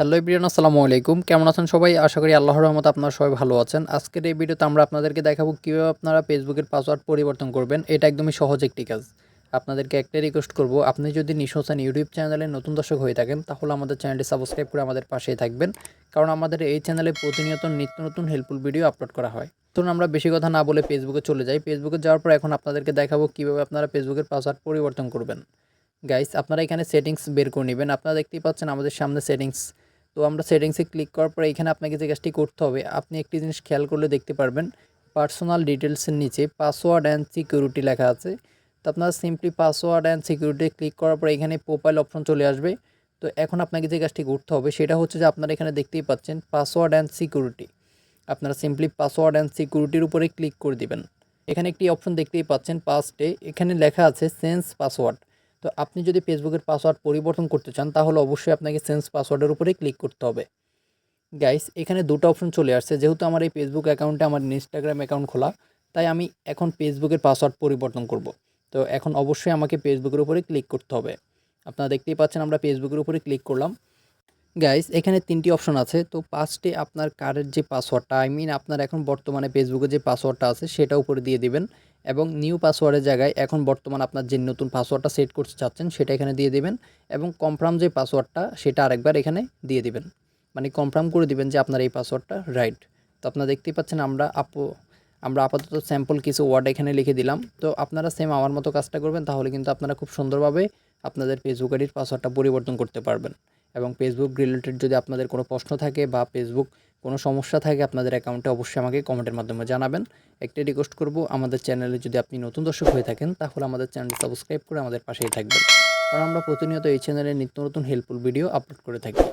Hello ইব্রিয়ান আসসালামু আলাইকুম। কেমন আছেন সবাই? আশা করি আল্লাহর রহমত আপনারা সবাই ভালো আছেন। আজকের এই ভিডিওতে আমরা আপনাদেরকে দেখাবো কীভাবে আপনারা ফেসবুকের পাসওয়ার্ড পরিবর্তন করবেন। এটা একদমই সহজ একটি কাজ। আপনাদেরকে একটা রিকোয়েস্ট করব, আপনি যদি নিশ হোসেন ইউটিউব চ্যানেলে নতুন দর্শক হয়ে থাকেন, তাহলে আমাদের চ্যানেলটি সাবস্ক্রাইব করে আমাদের পাশেই থাকবেন। কারণ আমাদের এই চ্যানেলে প্রতিনিয়ত নিত্য নতুন হেল্পফুল ভিডিও আপলোড করা হয়। ধরুন আমরা বেশি কথা না বলে ফেসবুকে চলে যাই। ফেসবুকে যাওয়ার পর এখন আপনাদেরকে দেখাবো কীভাবে আপনারা ফেসবুকের পাসওয়ার্ড পরিবর্তন করবেন। গাইস আপনারা এখানে সেটিংস বের করে নেবেন। আপনারা দেখতেই পাচ্ছেন আমাদের সামনে সেটিংস তো আমরা সেটিংসে ক্লিক করার পরে এখানে আপনাকে যে কাজটি করতে হবে, আপনি একটি জিনিস খেয়াল করলে দেখতে পারবেন পার্সোনাল ডিটেলসের নিচে পাসওয়ার্ড অ্যান্ড সিকিউরিটি লেখা আছে। তো আপনারা simply password and security click করার পরে এখানে প্রোফাইল অপশন চলে আসবে। তো এখন আপনাকে যে কাজটি করতে হবে, সেটা হচ্ছে যে আপনারা এখানে দেখতেই পাচ্ছেন পাসওয়ার্ড অ্যান্ড সিকিউরিটি আপনারা সিম্পলি পাসওয়ার্ড অ্যান্ড সিকিউরিটির উপরে ক্লিক করে দিবেন। এখানে একটি অপশন দেখতেই পাচ্ছেন পাস্টে এখানে লেখা আছে সেন্স পাসওয়ার্ড তো আপনি যদি ফেসবুকের পাসওয়ার্ড পরিবর্তন করতে চান, তাহলে অবশ্যই আপনাকে সেন্স পাসওয়ার্ডের উপরে ক্লিক করতে হবে। গাইস এখানে দুটো অপশন চলে আসছে। যেহেতু আমার এই ফেসবুক অ্যাকাউন্টে আমার ইনস্টাগ্রাম অ্যাকাউন্ট খোলা, তাই আমি এখন ফেসবুকের পাসওয়ার্ড পরিবর্তন করব। তো এখন অবশ্যই আমাকে ফেসবুকের উপরে ক্লিক করতে হবে। আপনারা দেখতেই পাচ্ছেন আমরা ফেসবুকের উপরে ক্লিক করলাম। গাইস এখানে তিনটি অপশন আছে। তো পাঁচটি আপনার কারের যে পাসওয়ার্ডটা আই মিন আপনার এখন বর্তমানে ফেসবুকে যে পাসওয়ার্ডটা আছে, সেটা উপরে দিয়ে দিবেন এবং নিউ পাসওয়ার্ডের জায়গায় এখন বর্তমান আপনার যে নতুন পাসওয়ার্ডটা সেট করতে চাচ্ছেন, সেটা এখানে দিয়ে দিবেন এবং কনফার্ম যে পাসওয়ার্ডটা সেটা আরেকবার এখানে দিয়ে দিবেন। মানে কনফার্ম করে দিবেন যে আপনার এই পাসওয়ার্ডটা রাইট তো আপনারা দেখতেই পাচ্ছেন আমরা আপু, আমরা আপাতত স্যাম্পল কিছু ওয়ার্ড এখানে লিখে দিলাম। তো আপনারা সেম আমার মতো কাজটা করবেন, তাহলে কিন্তু আপনারা খুব সুন্দরভাবে আপনাদের ফেসবুক আইডির পাসওয়ার্ডটা পরিবর্তন করতে পারবেন। এবং ফেসবুক রিলেটেড যদি আপনাদের কোনো প্রশ্ন থাকে বা ফেসবুক কোনো সমস্যা থাকে, আপনাদের অ্যাকাউন্টে অবশ্যই আমাকে কমেন্টের মাধ্যমে জানাবেন। একটি রিকোয়েস্ট করব, আমাদের চ্যানেলে যদি আপনি নতুন দর্শক হয়ে থাকেন, তাহলে আমাদের চ্যানেল সাবস্ক্রাইব করে আমাদের পাশেই থাকবেন। কারণ আমরা প্রতিনিয়ত এই চ্যানেলে নিত্য নতুন হেল্পফুল ভিডিও আপলোড করে থাকি।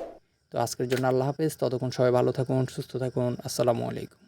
তো আজকের জন্য আল্লাহ হাফেজ। ততক্ষণ সবাই ভালো থাকুন, সুস্থ থাকুন। আসসালামু আলাইকুম।